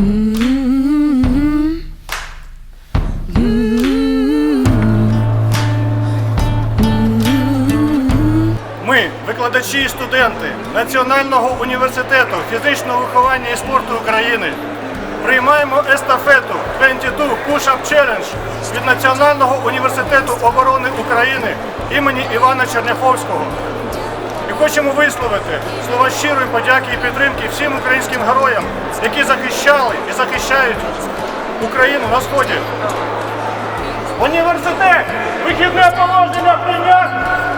Ми, викладачі і студенти Національного університету фізичного виховання і спорту України, приймаємо естафету 22 Push-Up Challenge від Національного університету оборони України імені Івана Черняховського. Хочемо висловити слова щирої подяки і підтримки всім українським героям, які захищали і захищають Україну на сході. Університет! Вихідне положення прийняти!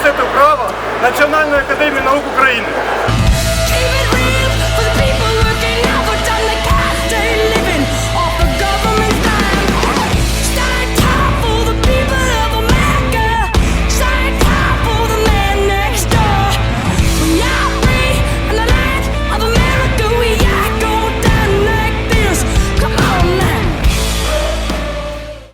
Університету права Національної академії наук України.